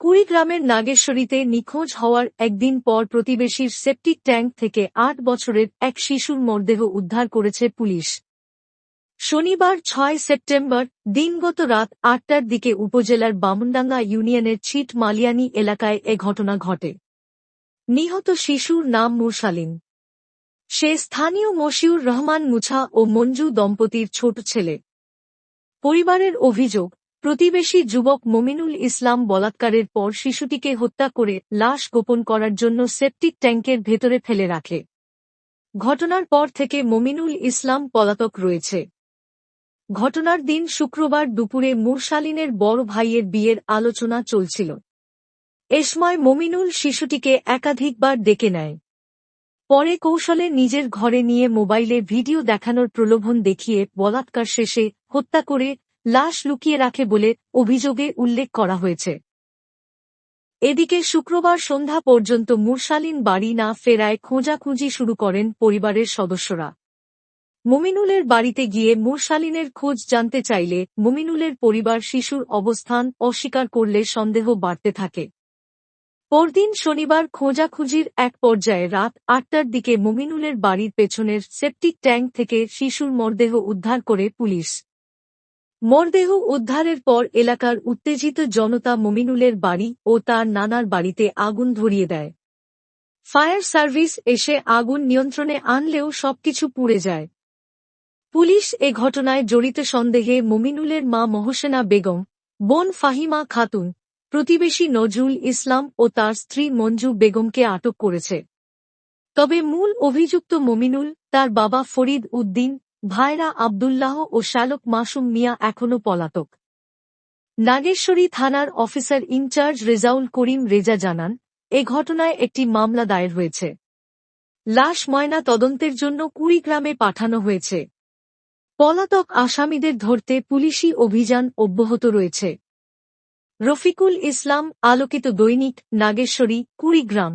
কুড়িগ্রামের নাগেশ্বরীতে নিখোঁজ হওয়ার একদিন পর প্রতিবেশীর সেপটিক ট্যাঙ্ক থেকে আট বছরের এক শিশুর মরদেহ উদ্ধার করেছে পুলিশ। শনিবার ছয় সেপ্টেম্বর, দিনগত রাত আটটার দিকে উপজেলার বামুনডাঙ্গা ইউনিয়নের ছিট মালিয়ানি এলাকায় এ ঘটনা ঘটে। নিহত শিশুর নাম মুরসালিন। সে স্থানীয় মশিউর রহমান মুছা ও মঞ্জু দম্পতির ছোট ছেলে। পরিবারের অভিযোগ, প্রতিবেশী যুবক মমিনুল ইসলাম বলাৎকারের পর শিশুটিকে হত্যা করে লাশ গোপন করার জন্য সেপটিক ট্যাঙ্কের ভেতরে ফেলে রাখে। ঘটনার পর থেকে মমিনুল ইসলাম পলাতক রয়েছে। ঘটনার দিন শুক্রবার দুপুরে মুরসালিনের বড় ভাইয়ের বিয়ের আলোচনা চলছিল। এসময় মমিনুল শিশুটিকে একাধিকবার ডেকে নেয়। পরে কৌশলে নিজের ঘরে নিয়ে মোবাইলে ভিডিও দেখানোর প্রলোভন দেখিয়ে বলাৎকার শেষে হত্যা করে লাশ লুকিয়ে রাখে বলে অভিযোগে উল্লেখ করা হয়েছে। এদিকে শুক্রবার সন্ধ্যা পর্যন্ত মুরসালিন বাড়ি না ফেরায় খোঁজাখুঁজি শুরু করেন পরিবারের সদস্যরা। মুমিনুলের বাড়িতে গিয়ে মুরসালিনের খোঁজ জানতে চাইলে মুমিনুলের পরিবার শিশুর অবস্থান অস্বীকার করলে সন্দেহ বাড়তে থাকে। পরদিন শনিবার খোঁজাখুঁজির এক পর্যায়ে রাত আটটার দিকে মুমিনুলের বাড়ির পেছনের সেপটিক ট্যাঙ্ক থেকে শিশুর মরদেহ উদ্ধার করে পুলিশ। মরদেহ উদ্ধারের পর এলাকার উত্তেজিত জনতা মুমিনুলের বাড়ি ও তার নানার বাড়িতে আগুন ধরিয়ে দেয়। ফায়ার সার্ভিস এসে আগুন নিয়ন্ত্রণে আনলেও সবকিছু পুড়ে যায়। পুলিশ এ ঘটনায় জড়িত সন্দেহে মুমিনুলের মা মহসেনা বেগম, বোন ফাহিমা খাতুন প্রতিবেশী নজরুল ইসলাম ও তার স্ত্রী মঞ্জু বেগমকে আটক করেছে। তবে মূল অভিযুক্ত মমিনুল, তার বাবা ফরিদ উদ্দিন, ভাইরা আবদুল্লাহ ও শ্যালক মাসুম মিয়া এখনও পলাতক। নাগেশ্বরী থানার অফিসার ইনচার্জ রেজাউল করিম রেজা জানান, এ ঘটনায় একটি মামলা দায়ের হয়েছে। লাশ ময়না তদন্তের জন্য কুড়িগ্রামে পাঠানো হয়েছে। পলাতক আসামিদের ধরতে পুলিশি অভিযান অব্যাহত রয়েছে। রফিকুল ইসলাম আলোকিত দৈনিক নাগেশ্বরী কুড়িগ্রাম।